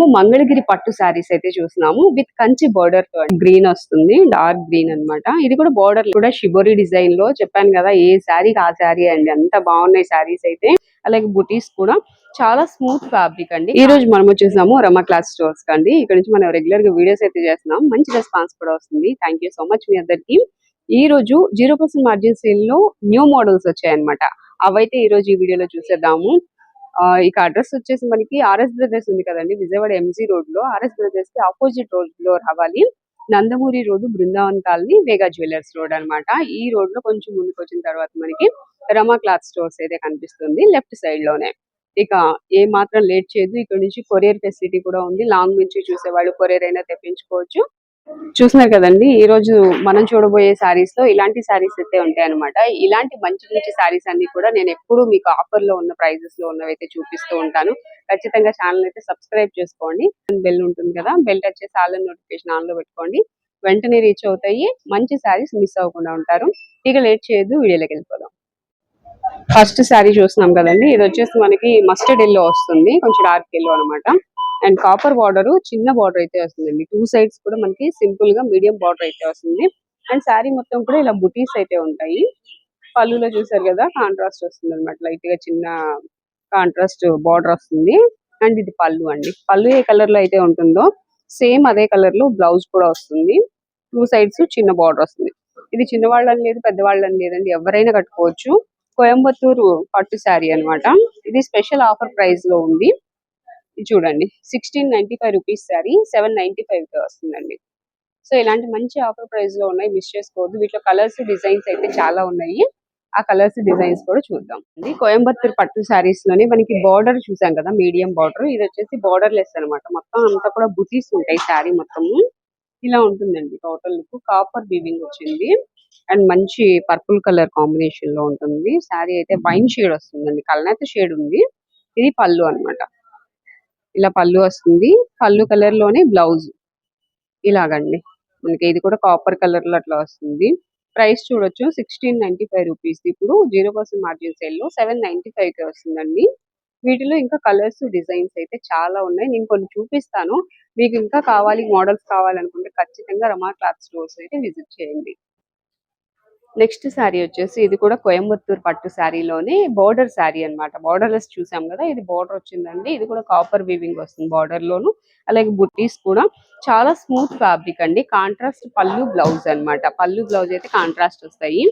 మనము మంగళగిరి పట్టు శారీస్ అయితే చూసినాము. విత్ కంచి బోర్డర్తో గ్రీన్ వస్తుంది డార్క్ గ్రీన్ అన్నమాట. ఇది కూడా బోర్డర్ కూడా షిబోరి డిజైన్లో చెప్పాను కదా ఏ శారీ ఆ శారీ అండి. అంత బాగున్నాయి శారీస్ అయితే. అలాగే బుటీస్ కూడా. చాలా స్మూత్ ఫ్యాబ్రిక్ అండి. ఈ రోజు మనం వచ్చేసాము రమ క్లాస్ స్టోర్స్ కండి ఇక్కడ నుంచి మనం రెగ్యులర్గా వీడియోస్ అయితే చేస్తున్నాం. మంచి రెస్పాన్స్ కూడా వస్తుంది. థ్యాంక్ యూ సో మచ్ మీ అందరికి. ఈ రోజు జీరో పర్సెంట్ మార్జిన్ సేల్లో న్యూ మోడల్స్ వచ్చాయన్నమాట. అవైతే ఈ రోజు ఈ వీడియోలో చూసేద్దాము. ఇక అడ్రస్ వచ్చేసి మనకి ఆర్ఎస్ బ్రదర్స్ ఉంది కదండి విజయవాడ ఎంజీ రోడ్లో. ఆర్ఎస్ బ్రదర్స్కి ఆపోజిట్ రోడ్లో రావాలి. Nandamuri road Brindavan colony Vega jewellers road అన్నమాట. ఈ రోడ్లో కొంచెం ముందుకు వచ్చిన తర్వాత మనకి రమా క్లాత్ స్టోర్స్ అయితే కనిపిస్తుంది లెఫ్ట్ సైడ్లోనే. ఇక ఏ మాత్రం లేట్ చేయదు ఇక్కడ నుంచి కొరియర్ ఫెసిలిటీ కూడా ఉంది. లాంగ్ నుంచి చూసే వాళ్ళు కొరియర్ అయినా తెప్పించుకోవచ్చు. చూస్తున్నారు కదండి ఈ రోజు మనం చూడబోయే సారీస్లో ఇలాంటి సారీస్ అయితే ఉంటాయి అనమాట ఇలాంటి మంచి మంచి సారీస్ అన్ని కూడా నేను ఎప్పుడు మీకు ఆఫర్లో ఉన్న ప్రైజెస్లో ఉన్నవి అయితే చూపిస్తూ ఉంటాను. ఖచ్చితంగా ఛానల్ అయితే సబ్స్క్రైబ్ చేసుకోండి. బెల్ ఉంటుంది కదా బెల్ టచ్ చేసి ఆల్ నోటిఫికేషన్ ఆన్లో పెట్టుకోండి. వెంటనే రీచ్ అవుతాయి మంచి సారీస్ మిస్ అవ్వకుండా ఉంటారు. ఇక లేట్ చేయొద్దు వీడియోలోకి వెళ్ళిపోదాం. ఫస్ట్ శారీ చూస్తున్నాం కదండి ఇది వచ్చేసి మనకి మస్టర్డ్ ఎల్లో వస్తుంది కొంచెం డార్క్ ఎల్లో అనమాట అండ్ కాపర్ బార్డర్ చిన్న బార్డర్ అయితే వస్తుందండి. టూ సైడ్స్ కూడా మనకి సింపుల్గా మీడియం బార్డర్ అయితే వస్తుంది. అండ్ శారీ మొత్తం కూడా ఇలా బుటీస్ అయితే ఉంటాయి. పళ్ళులో చూసారు కదా కాంట్రాస్ట్ వస్తుంది అనమాట లైట్గా చిన్న కాంట్రాస్ట్ బార్డర్ వస్తుంది. అండ్ ఇది పళ్ళు అండి. పళ్ళు ఏ కలర్లో అయితే ఉంటుందో సేమ్ అదే కలర్లో బ్లౌజ్ కూడా వస్తుంది. టూ సైడ్స్ చిన్న బార్డర్ వస్తుంది. ఇది చిన్నవాళ్ళని లేదు పెద్దవాళ్ళని లేదండి. ఎవరైనా కట్టుకోవచ్చు. కోయంబత్తూరు పట్టు శారీ అన్నమాట. ఇది స్పెషల్ ఆఫర్ ప్రైస్లో ఉంది. చూడండి. Sixteen ninety five rupees sari seven ninety five వస్తుందండి. సో ఇలాంటి మంచి ఆఫర్ ప్రైస్లో ఉన్నాయి. మిస్ చేసుకోవద్దు. వీటిలో కలర్స్ డిజైన్స్ అయితే చాలా ఉన్నాయి. ఆ కలర్స్ డిజైన్స్ కూడా చూద్దాం. ఇది కోయంబత్తూర్ పట్టు శారీస్లోనే మనకి బార్డర్ చూసాం కదా మీడియం బార్డర్ ఇది వచ్చేసి బార్డర్ లెస్ అన్నమాట. మొత్తం అంతా కూడా బుటీస్ ఉంటాయి శారీ మొత్తము ఇలా ఉంటుందండి టోటల్ లుక్ కాపర్ వీవింగ్ వచ్చింది. అండ్ మంచి పర్పుల్ కలర్ కాంబినేషన్లో ఉంటుంది. శారీ అయితే వైన్ షేడ్ వస్తుందండి. కలనైతే షేడ్ ఉంది. ఇది పళ్ళు అన్నమాట. ఇలా పళ్ళు వస్తుంది. పళ్ళు కలర్లోనే బ్లౌజ్ ఇలాగండి. మనకి ఇది కూడా కాపర్ కలర్లో అట్లా వస్తుంది. ప్రైస్ చూడొచ్చు. సిక్స్టీన్ నైన్టీ ఫైవ్ రూపీస్ ఇప్పుడు జీరో పర్సెంట్ మార్జిన్ సేల్లో సెవెన్ నైన్టీ ఫైవ్కి వస్తుందండి. వీటిలో ఇంకా కలర్స్ డిజైన్స్ అయితే చాలా ఉన్నాయి. నేను కొన్ని చూపిస్తాను. మీకు ఇంకా కావాలి మోడల్స్ కావాలనుకుంటే ఖచ్చితంగా రమా క్లాత్ స్టోర్స్ అయితే విజిట్ చేయండి. నెక్స్ట్ శారీ వచ్చేసి ఇది కూడా కోయంబత్తూర్ పట్టు శారీలోనే బోర్డర్ శారీ అన్నమాట. బోర్డర్లెస్ చూసాం కదా ఇది బోర్డర్ వచ్చిందండి. ఇది కూడా కాపర్ వీవింగ్ వస్తుంది బార్డర్ లోను. అలాగే బుట్టీస్ కూడా. చాలా స్మూత్ ఫ్యాబ్రిక్ అండి. కాంట్రాస్ట్ పళ్ళు బ్లౌజ్ అన్నమాట. పళ్ళు బ్లౌజ్ అయితే కాంట్రాస్ట్ వస్తాయి.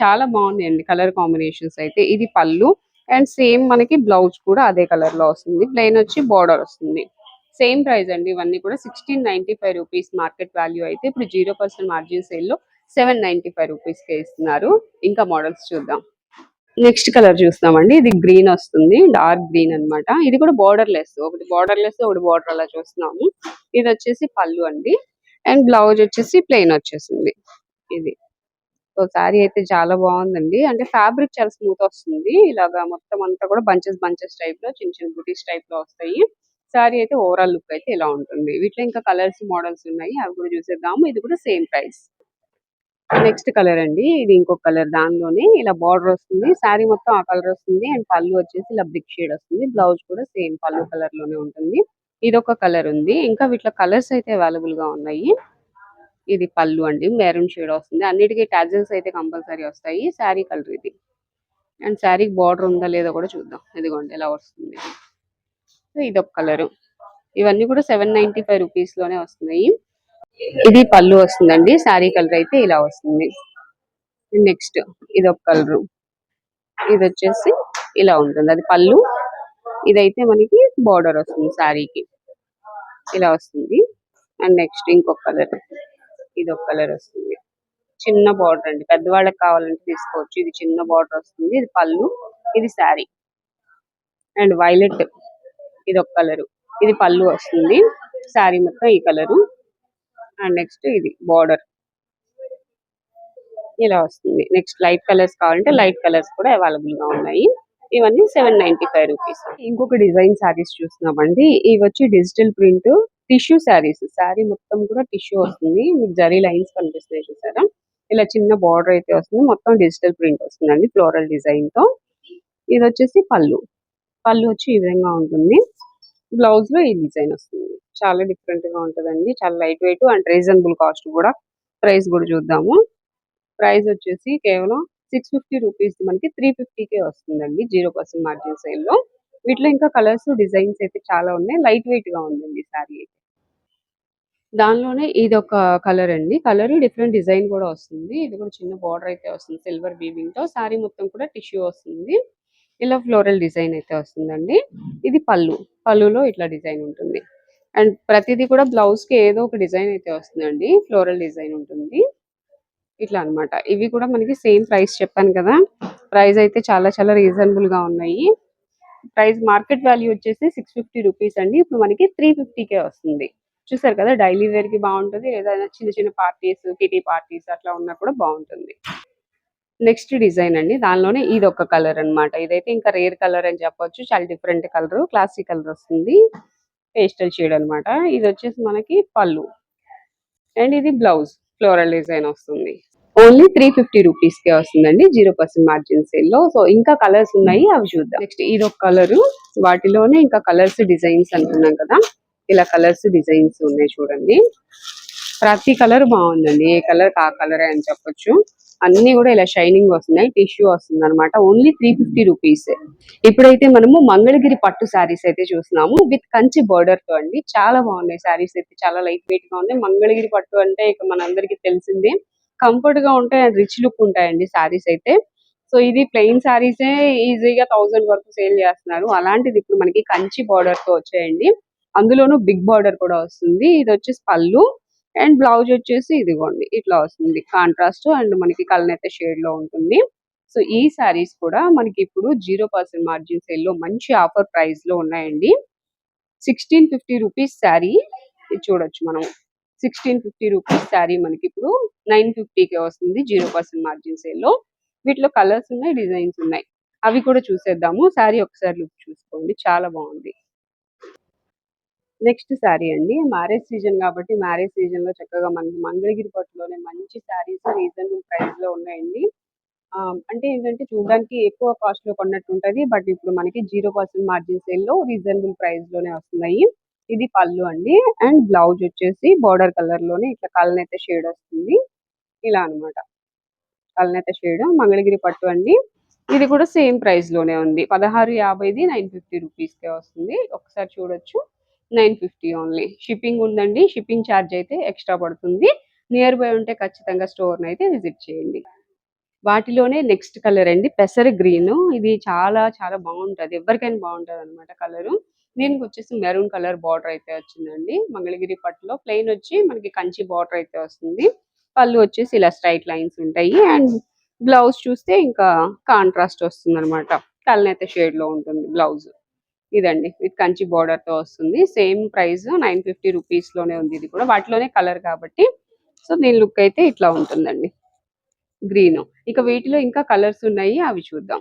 చాలా బాగున్నాయండి కలర్ కాంబినేషన్స్ అయితే. ఇది పళ్ళు అండ్ సేమ్ మనకి బ్లౌజ్ కూడా అదే కలర్లో వస్తుంది. ప్లెయిన్ వచ్చి బార్డర్ వస్తుంది. సేమ్ ప్రైస్ అండి. ఇవన్నీ కూడా sixteen ninety five rupees market value అయితే. ఇప్పుడు జీరో పర్సెంట్ మార్జిన్ సేల్లో సెవెన్ నైన్టీ ఫైవ్ రూపీస్కే ఇస్తున్నారు. ఇంకా మోడల్స్ చూద్దాం. నెక్స్ట్ కలర్ చూస్తామండి. ఇది గ్రీన్ వస్తుంది. డార్క్ గ్రీన్ అన్నమాట. ఇది కూడా బార్డర్ లెస్ ఒకటి బార్డర్ లెస్ ఒకటి బార్డర్ అలా చూస్తున్నాము. ఇది వచ్చేసి పళ్ళు అండి. అండ్ బ్లౌజ్ వచ్చేసి ప్లెయిన్ వచ్చేసింది. ఇది. సో శారీ అయితే చాలా బాగుందండి. అంటే ఫ్యాబ్రిక్ చాలా స్మూత్ వస్తుంది. ఇలాగా మొత్తం అంతా కూడా బంచెస్ బంచెస్ టైప్లో చిన్న చిన్న బుటీస్ టైప్లో వస్తాయి. శారీ అయితే ఓవరాల్ లుక్ అయితే ఇలా ఉంటుంది. వీటిలో ఇంకా కలర్స్ మోడల్స్ ఉన్నాయి. అవి కూడా చూసేద్దాము. ఇది కూడా సేమ్ ప్రైస్. నెక్స్ట్ కలర్ అండి. ఇది ఇంకొక కలర్ దానిలోనే ఇలా బార్డర్ వస్తుంది. శారీ మొత్తం ఆ కలర్ వస్తుంది. అండ్ పళ్ళు వచ్చేసి ఇలా బ్రిక్ షేడ్ వస్తుంది. బ్లౌజ్ కూడా సేమ్ పళ్ళు కలర్లోనే ఉంటుంది. ఇది ఒక కలర్ ఉంది. ఇంకా వీటిలో కలర్స్ అయితే అవైలబుల్గా ఉన్నాయి. ఇది పళ్ళు అండి. మెరూన్ షేడ్ వస్తుంది. అన్నిటికీ టాజల్స్ అయితే కంపల్సరీ వస్తాయి. శారీ కలర్ ఇది. అండ్ శారీకి బార్డర్ ఉందా లేదో కూడా చూద్దాం. ఇదిగోండి ఎలా వస్తుంది. సో ఇది ఒక కలర్. ఇవన్నీ కూడా సెవెన్ నైన్టీ ఫైవ్ రూపీస్లోనే వస్తున్నాయి. ఇది పళ్ళు వస్తుందండి. శారీ కలర్ అయితే ఇలా వస్తుంది. నెక్స్ట్ ఇది ఒక కలర్. ఇది వచ్చేసి ఇలా ఉంటుంది. అది పళ్ళు. ఇదైతే మనకి బార్డర్ వస్తుంది శారీకి. ఇలా వస్తుంది. అండ్ నెక్స్ట్ ఇంకొక కలర్. ఇది ఒక కలర్ వస్తుంది. చిన్న బార్డర్ అండి. పెద్దవాళ్ళకి కావాలంటే తీసుకోవచ్చు. ఇది చిన్న బార్డర్ వస్తుంది. ఇది పళ్ళు. ఇది శారీ. And violet. ఇది ఒక కలర్. ఇది పళ్ళు వస్తుంది. శారీ మొత్తం ఈ కలరు. అండ్ నెక్స్ట్ ఇది బార్డర్. ఇలా వస్తుంది. నెక్స్ట్ లైట్ కలర్స్ కావాలంటే లైట్ కలర్స్ కూడా అవైలబుల్గా ఉన్నాయి. ఇవన్నీ సెవెన్ నైన్టీ ఫైవ్ రూపీస్. ఇంకొక డిజైన్ శారీస్ చూస్తున్నామండి. ఇవి వచ్చి digital print tissue saris. Sari మొత్తం కూడా టిష్యూ వస్తుంది. మీకు జరీ లైన్స్ కనిపిస్తున్నాయి చూసారా? ఇలా చిన్న బార్డర్ అయితే వస్తుంది. మొత్తం డిజిటల్ ప్రింట్ వస్తుందండి ఫ్లోరల్ డిజైన్తో ఇది వచ్చేసి పళ్ళు. పళ్ళు వచ్చి ఈ విధంగా ఉంటుంది. బ్లౌజ్లో ఈ డిజైన్ వస్తుంది. చాలా డిఫరెంట్గా ఉంటదండి. చాలా light weight and reasonable cost కూడా. ప్రైస్ కూడా చూద్దాము. ప్రైస్ వచ్చేసి కేవలం సిక్స్ ఫిఫ్టీ రూపీస్ మనకి త్రీ ఫిఫ్టీకే వస్తుందండి జీరో పర్సెంట్ మార్జిన్ సేల్లో. వీటిలో ఇంకా కలర్స్ డిజైన్స్ అయితే చాలా ఉన్నాయి. లైట్ వెయిట్గా ఉందండి సారీ అయితే. దానిలోనే ఇది ఒక కలర్ అండి. కలర్ డిఫరెంట్ డిజైన్ కూడా వస్తుంది. ఇది కూడా చిన్న బార్డర్ అయితే వస్తుంది. సిల్వర్ బీబింగ్తో సారీ మొత్తం కూడా టిష్యూ వస్తుంది. ఇలా ఫ్లోరల్ డిజైన్ అయితే వస్తుందండి. ఇది పళ్ళు. పళ్ళులో ఇట్లా డిజైన్ ఉంటుంది. అండ్ ప్రతిదీ కూడా బ్లౌజ్కి ఏదో ఒక డిజైన్ అయితే వస్తుందండి. ఫ్లోరల్ డిజైన్ ఉంటుంది. ఇట్లా అన్నమాట. ఇవి కూడా మనకి సేమ్ ప్రైస్ చెప్పాను కదా. ప్రైస్ అయితే చాలా చాలా రీజనబుల్గా ఉన్నాయి. ప్రైస్ మార్కెట్ వాల్యూ వచ్చేసి సిక్స్ ఫిఫ్టీ రూపీస్ అండి. ఇప్పుడు మనకి త్రీ ఫిఫ్టీకే వస్తుంది. చూసారు కదా డైలీ వేర్కి బాగుంటుంది ఏదైనా చిన్న చిన్న పార్టీస్ కిటీ పార్టీస్ అట్లా ఉన్నా కూడా బాగుంటుంది. నెక్స్ట్ డిజైన్ అండి. దానిలోనే ఇది ఒక కలర్ అన్నమాట. ఇదైతే ఇంకా రేర్ కలర్ అని చెప్పొచ్చు. చాలా డిఫరెంట్ కలర్. క్లాసిక్ కలర్ వస్తుంది. పేస్టల్ షేడ్ అనమాట ఇది వచ్చేసి మనకి పళ్ళు. అండ్ ఇది బ్లౌజ్. ఫ్లోరల్ డిజైన్ వస్తుంది. ఓన్లీ త్రీ ఫిఫ్టీ రూపీస్ కే వస్తుందండి. జీరో పర్సెంట్ మార్జిన్ సేల్లో సో ఇంకా కలర్స్ ఉన్నాయి. అవి చూద్దాం. నెక్స్ట్ ఇది ఒక కలర్. వాటిలోనే ఇంకా కలర్స్ డిజైన్స్ అంటున్నాం కదా. ఇలా కలర్స్ డిజైన్స్ ఉన్నాయి చూడండి. ప్రతి కలర్ బాగుందండి. ఏ కలర్ ఆ కలర్ అని చెప్పొచ్చు. అన్ని కూడా ఇలా షైనింగ్ వస్తున్నాయి. టిష్యూ వస్తుంది అనమాట ఓన్లీ త్రీ ఫిఫ్టీ రూపీస్. ఇప్పుడైతే మనము మంగళగిరి పట్టు శారీస్ అయితే చూస్తున్నాము. విత్ కంచి బోర్డర్తో అండి. చాలా బాగున్నాయి శారీస్ అయితే. చాలా లైట్ వెయిట్గా ఉన్నాయి. మంగళగిరి పట్టు అంటే ఇక మనందరికీ తెలిసిందే. కంఫర్ట్గా ఉంటాయి అండ్ రిచ్ లుక్ ఉంటాయండి శారీస్ అయితే. సో ఇది ప్లెయిన్ శారీసే ఈజీగా థౌసండ్ వరకు సేల్ చేస్తున్నారు. అలాంటిది ఇప్పుడు మనకి కంచి బార్డర్తో వచ్చాయండి. అందులోనూ బిగ్ బార్డర్ కూడా వస్తుంది. ఇది వచ్చేసి పళ్ళు. అండ్ బ్లౌజ్ వచ్చేసి ఇదిగోండి ఇట్లా వస్తుంది. కాంట్రాస్ట్ అండ్ మనకి కలనైతే షేడ్లో ఉంటుంది. సో ఈ సారీస్ కూడా మనకి ఇప్పుడు జీరో పర్సెంట్ మార్జిన్ సేల్లో మంచి ఆఫర్ ప్రైస్లో ఉన్నాయండి. సిక్స్టీన్ ఫిఫ్టీ రూపీస్ శారీ చూడొచ్చు మనం. సిక్స్టీన్ ఫిఫ్టీ రూపీస్ శారీ మనకి ఇప్పుడు నైన్ ఫిఫ్టీకే వస్తుంది జీరో పర్సెంట్ మార్జిన్ సేల్లో వీటిలో కలర్స్ ఉన్నాయి డిజైన్స్ ఉన్నాయి. అవి కూడా చూసేద్దాము. శారీ ఒకసారి లుక్ చూసుకోండి. చాలా బాగుంది. నెక్స్ట్ శారీ అండి. మ్యారేజ్ సీజన్ కాబట్టి మ్యారేజ్ సీజన్లో చక్కగా మనకి మంగళగిరి పట్టులోనే మంచి శారీస్ రీజనబుల్ ప్రైస్లో ఉన్నాయండి. ఆ, అంటే ఏంటంటే చూడడానికి ఎక్కువ కాస్ట్లో కొన్నట్టు ఉంటుంది బట్ ఇప్పుడు మనకి జీరో పర్సెంట్ మార్జిన్ సేల్లో రీజనబుల్ ప్రైస్లోనే వస్తున్నాయి. ఇది పళ్ళు అండి. అండ్ బ్లౌజ్ వచ్చేసి బార్డర్ కలర్లోనే ఇట్లా కలనైతే షేడ్ వస్తుంది. ఇలా అన్నమాట. కలనైతే షేడ్ మంగళగిరి పట్టు అండి. ఇది కూడా సేమ్ ప్రైస్లోనే ఉంది. పదహారు యాభైది నైన్ ఫిఫ్టీ రూపీస్కే వస్తుంది. ఒకసారి చూడొచ్చు. Nine fifty only. షిప్పింగ్ ఉందండి. షిప్పింగ్ ఛార్జ్ అయితే ఎక్స్ట్రా పడుతుంది. నియర్ బై ఉంటే ఖచ్చితంగా స్టోర్ అయితే విజిట్ చేయండి. వాటిలోనే నెక్స్ట్ కలర్ అండి. పెసర గ్రీన్. ఇది చాలా చాలా బాగుంటది. ఎవరికైనా బాగుంటుంది అనమాట కలర్. దీనికి వచ్చేసి మెరూన్ కలర్ బార్డర్ అయితే వచ్చిందండి. మంగళగిరి పట్టులో ప్లెయిన్ వచ్చి మనకి కంచి బార్డర్ అయితే వస్తుంది. పళ్ళు వచ్చేసి ఇలా స్ట్రైట్ లైన్స్ ఉంటాయి. అండ్ బ్లౌజ్ చూస్తే ఇంకా కాంట్రాస్ట్ వస్తుంది అనమాట కలనైతే షేడ్లో ఉంటుంది బ్లౌజ్. ఇదండి. విత్ కంచి బార్డర్తో వస్తుంది. సేమ్ ప్రైస్ నైన్ ఫిఫ్టీ రూపీస్లోనే ఉంది ఇది కూడా. వాటిలోనే కలర్ కాబట్టి. సో దీని లుక్ అయితే ఇట్లా ఉంటుందండి. గ్రీన్. ఇక వీటిలో ఇంకా కలర్స్ ఉన్నాయి. అవి చూద్దాం.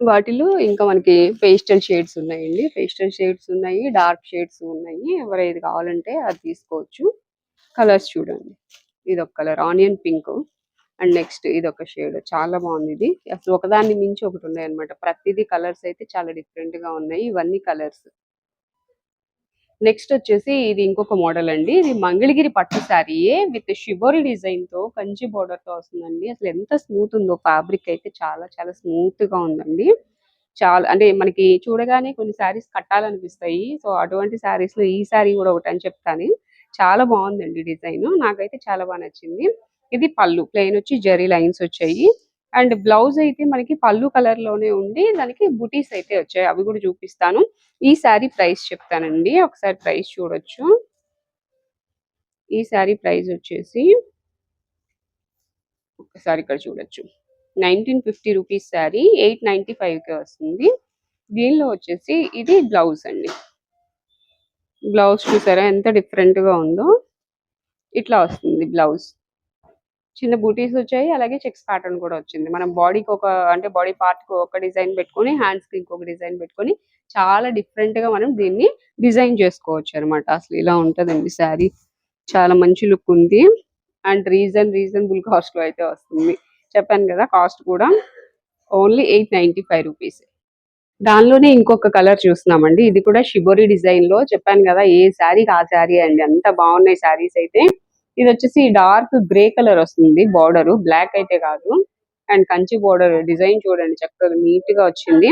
వాటిలో ఇంకా మనకి పేస్టల్ షేడ్స్ ఉన్నాయండి. పేస్టల్ షేడ్స్ ఉన్నాయి. డార్క్ షేడ్స్ ఉన్నాయి. ఎవరైతే కావాలంటే అది తీసుకోవచ్చు. కలర్స్ చూడండి. ఇది ఒక colour. Onion pink. And next ఇది ఒక షేడ్. చాలా బాగుంది ఇది. అసలు ఒకదాన్ని మించి ఒకటి ఉన్నాయి అనమాట ప్రతిదీ కలర్స్ అయితే చాలా డిఫరెంట్గా ఉన్నాయి. ఇవన్నీ కలర్స్. నెక్స్ట్ వచ్చేసి ఇది ఇంకొక మోడల్ అండి. ఇది మంగళగిరి పట్టు శారీయే విత్ షిబోరి డిజైన్తో కంచి బోర్డర్తో వస్తుందండి. అసలు ఎంత స్మూత్ ఉందో. ఫ్యాబ్రిక్ అయితే చాలా చాలా స్మూత్గా ఉందండి. చాలా అంటే మనకి చూడగానే కొన్ని శారీస్ కట్టాలనిపిస్తాయి. సో అటువంటి శారీస్లో ఈ శారీ కూడా ఒకటి అని చెప్తాను. చాలా బాగుందండి డిజైన్. నాకైతే చాలా బాగా నచ్చింది. ఇది పళ్ళు. ప్లెయిన్ వచ్చి జరీ లైన్స్ వచ్చాయి. అండ్ బ్లౌజ్ అయితే మనకి పళ్ళు కలర్లోనే ఉండి దానికి బుటీస్ అయితే వచ్చాయి. అవి కూడా చూపిస్తాను. ఈ శారీ ప్రైస్ చెప్తానండి. ఒకసారి ప్రైస్ చూడొచ్చు. ఈ శారీ ప్రైస్ వచ్చేసి ఒకసారి ఇక్కడ చూడొచ్చు. Nineteen fifty rupees sari eight ninety ఫైవ్కి వస్తుంది. దీనిలో వచ్చేసి ఇది బ్లౌజ్ అండి. బ్లౌజ్ చూసారా? ఎంత డిఫరెంట్గా ఉందో. ఇట్లా వస్తుంది బ్లౌజ్. చిన్న బూటీస్ వచ్చాయి అలాగే చెక్స్ ప్యాటర్న్ కూడా వచ్చింది. మనం బాడీకి ఒక అంటే బాడీ పార్ట్కి ఒక డిజైన్ పెట్టుకొని హ్యాండ్స్కి ఇంకొక డిజైన్ పెట్టుకొని చాలా డిఫరెంట్గా మనం దీన్ని డిజైన్ చేసుకోవచ్చు అన్నమాట. అసలు ఇలా ఉంటదండి శారీ. చాలా మంచి లుక్ ఉంది. అండ్ రీజన్ రీజనబుల్ కాస్ట్లో అయితే వస్తుంది. చెప్పాను కదా కాస్ట్ కూడా only eight ninety five rupees. దానిలోనే ఇంకొక కలర్ చూస్తున్నామండి. ఇది కూడా షిబోరి డిజైన్లో చెప్పాను కదా ఏ శారీకి ఆ శారీ అండి. అంత బాగున్నాయి శారీస్ అయితే. ఇది వచ్చేసి డార్క్ గ్రే కలర్ వస్తుంది బార్డర్. బ్లాక్ అయితే కాదు. అండ్ కంచి బార్డర్ డిజైన్ చూడండి చక్కగా నీట్గా వచ్చింది.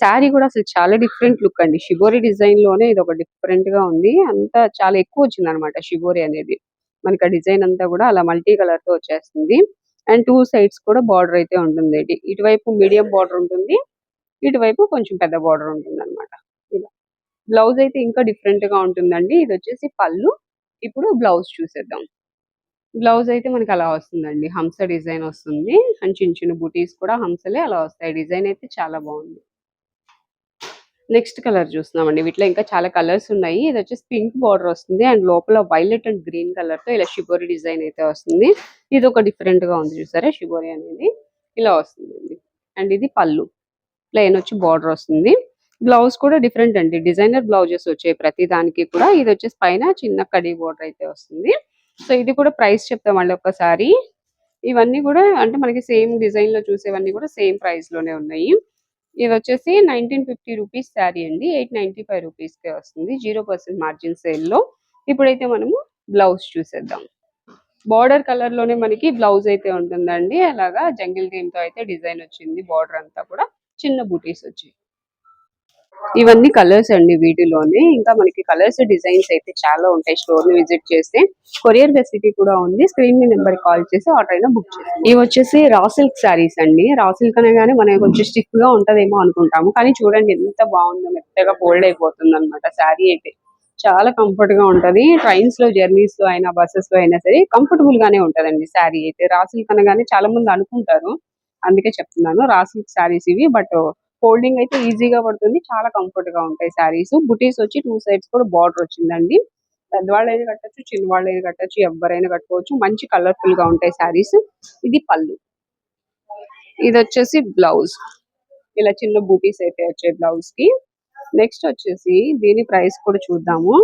శారీ కూడా అసలు చాలా డిఫరెంట్ లుక్ అండి. షిబోరి డిజైన్లోనే ఇది ఒక డిఫరెంట్గా ఉంది. అంతా చాలా ఎక్కువ వచ్చింది అనమాట షిబోరి అనేది. మనకి ఆ డిజైన్ అంతా కూడా అలా మల్టీ కలర్తో వచ్చేస్తుంది. అండ్ టూ సైడ్స్ కూడా బార్డర్ అయితే ఉంటుంది. ఇటువైపు మీడియం బార్డర్ ఉంటుంది. ఇటువైపు కొంచెం పెద్ద బార్డర్ ఉంటుంది అనమాట ఇలా. బ్లౌజ్ అయితే ఇంకా డిఫరెంట్గా ఉంటుందండి. ఇది వచ్చేసి పళ్ళు. ఇప్పుడు బ్లౌజ్ చూసేద్దాం. బ్లౌజ్ అయితే మనకి అలా వస్తుందండి. హంస డిజైన్ వస్తుంది. అండ్ చిన్న చిన్న బుటీస్ కూడా హంసలే అలా వస్తాయి. డిజైన్ అయితే చాలా బాగుంది. నెక్స్ట్ కలర్ చూస్తున్నామండి. వీటిలో ఇంకా చాలా కలర్స్ ఉన్నాయి. ఇది వచ్చేసి పింక్ బార్డర్ వస్తుంది. అండ్ లోపల వైలెట్ అండ్ గ్రీన్ కలర్తో ఇలా షిబోరి డిజైన్ అయితే వస్తుంది. ఇది ఒక డిఫరెంట్గా ఉంది చూసారా? షిబోరి అనేది ఇలా వస్తుంది అండ్ ఇది పళ్ళు. ప్లెయిన్ వచ్చి బార్డర్ వస్తుంది. బ్లౌజ్ కూడా డిఫరెంట్ అండి. డిజైనర్ బ్లౌజెస్ వచ్చాయి ప్రతి దానికి కూడా ఇది వచ్చేసి పైన చిన్న కడి బార్డర్ అయితే వస్తుంది. సో ఇది కూడా ప్రైస్ చెప్తాం మళ్ళీ ఒక్కసారి. ఇవన్నీ కూడా అంటే మనకి సేమ్ డిజైన్లో చూసేవన్నీ కూడా సేమ్ ప్రైస్లోనే ఉన్నాయి. ఇది వచ్చేసి నైన్టీన్ ఫిఫ్టీ రూపీస్ శారీ అండి. ఎయిట్ నైన్టీ ఫైవ్ రూపీస్కే వస్తుంది. జీరో పర్సెంట్ మార్జిన్ సేల్లో. ఇప్పుడైతే మనము బ్లౌజ్ చూసేద్దాం. బార్డర్ కలర్లోనే మనకి బ్లౌజ్ అయితే ఉంటుందండి. అలాగా జంగిల్ థీమ్తో అయితే డిజైన్ వచ్చింది. బార్డర్ అంతా కూడా చిన్న బూటీస్ వచ్చాయి ఇవన్నీ కలర్స్ అండి వీటిలోనే. ఇంకా మనకి కలర్స్ డిజైన్స్ అయితే చాలా ఉంటాయి. స్టోర్ని విజిట్ చేస్తే కొరియర్ ఫెసిలిటీ కూడా ఉంది. స్క్రీన్ మీ నెంబర్ కాల్ చేసి ఆర్డర్ అయినా బుక్ చేసి ఇవి వచ్చేసి రా సిల్క్ శారీస్ అండి. రా సిల్క్ అనగానే మనకి కొంచెం స్టిక్గా ఉంటదేమో అనుకుంటాము. కానీ చూడండి ఎంత బాగుందో మెత్తగా ఫోల్డ్ అయిపోతుంది అనమాట శారీ అయితే. చాలా కంఫర్ట్గా ఉంటది. ట్రైన్స్లో జర్నీస్లో అయినా బస్సెస్లో అయినా సరే కంఫర్టబుల్ గానే ఉంటదండి శారీ అయితే. రా సిల్క్ అనగానే చాలా మంది అనుకుంటారు. అందుకే చెప్తున్నాను. రా సిల్క్ శారీస్ ఇవి బట్ ఫోల్డింగ్ అయితే ఈజీగా పడుతుంది. చాలా కంఫర్ట్గా ఉంటాయి శారీస్. బుటీస్ వచ్చి టూ సైడ్స్ కూడా బార్డర్ వచ్చిందండి. పెద్దవాళ్ళు అయినా కట్టొచ్చు చిన్నవాళ్ళు అయినా కట్టొచ్చు ఎవరైనా కట్టుకోవచ్చు. మంచి కలర్ఫుల్గా ఉంటాయి శారీస్. ఇది పళ్ళు. ఇది వచ్చేసి బ్లౌజ్. ఇలా చిన్న బూటీస్ అయితే వచ్చాయి బ్లౌజ్కి నెక్స్ట్ వచ్చేసి దీని ప్రైస్ కూడా చూద్దాము.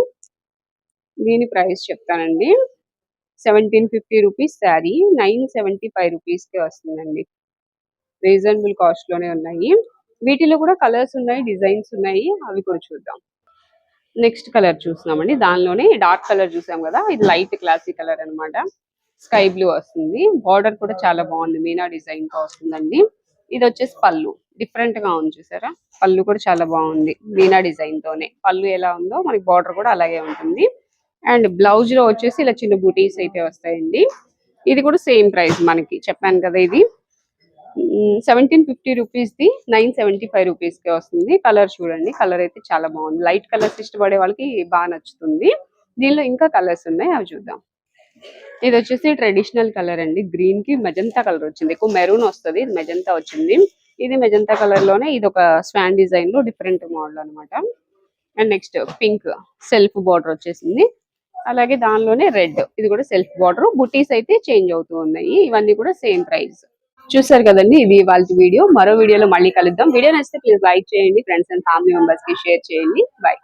దీని ప్రైస్ చెప్తానండి. Seventeen fifty rupees sari. Nine seventy five రూపీస్కి వస్తుందండి. రీజనబుల్ కాస్ట్లోనే ఉన్నాయి. వీటిలో కూడా కలర్స్ ఉన్నాయి డిజైన్స్ ఉన్నాయి. అవి కూడా చూద్దాం. నెక్స్ట్ కలర్ చూస్తున్నామండి. దానిలోనే డార్క్ కలర్ చూసాం కదా ఇది లైట్ క్లాసిక్ కలర్ అన్నమాట. స్కై బ్లూ వస్తుంది. బార్డర్ కూడా చాలా బాగుంది. మీనా డిజైన్తో వస్తుందండి. ఇది వచ్చేసి పళ్ళు. డిఫరెంట్గా ఉంది చూసారా? పళ్ళు కూడా చాలా బాగుంది మీనా డిజైన్ తోనే. పళ్ళు ఎలా ఉందో మనకి బార్డర్ కూడా అలాగే ఉంటుంది. అండ్ బ్లౌజ్లో వచ్చేసి ఇలా చిన్న బూటీస్ అయితే వస్తాయండి. ఇది కూడా సేమ్ ప్రైస్ మనకి. చెప్పాను కదా ఇది. Seventeen fifty rupees the nine seventy five రూపీస్కి వస్తుంది. కలర్ చూడండి. కలర్ అయితే చాలా బాగుంది. లైట్ కలర్స్ ఇష్టపడే వాళ్ళకి బాగా నచ్చుతుంది. దీనిలో ఇంకా కలర్స్ ఉన్నాయి. అవి చూద్దాం. ఇది వచ్చేసి ట్రెడిషనల్ కలర్ అండి. గ్రీన్కి మెజంతా కలర్ వచ్చింది. ఎక్కువ మెరూన్ వస్తుంది. ఇది మెజంతా వచ్చింది. ఇది మెజంతా కలర్లోనే ఇది ఒక స్వాన్ డిజైన్లో డిఫరెంట్ మోడల్ అన్నమాట. And next pink self border వచ్చేసింది. అలాగే దానిలోనే రెడ్ ఇది కూడా సెల్ఫ్ బార్డర్ బుటీస్ అయితే చేంజ్ అవుతూ ఉన్నాయి. ఇవన్నీ కూడా సేమ్ ప్రైస్ చూసారు కదండి ఇది వాళ్ళ వీడియో. మరో వీడియోలో మళ్ళీ కలుద్దాం. వీడియో నచ్చితే ప్లీజ్ లైక్ చేయండి ఫ్రెండ్స్ అండ్ ఫ్యామిలీ మెంబర్స్కి షేర్ చేయండి. బై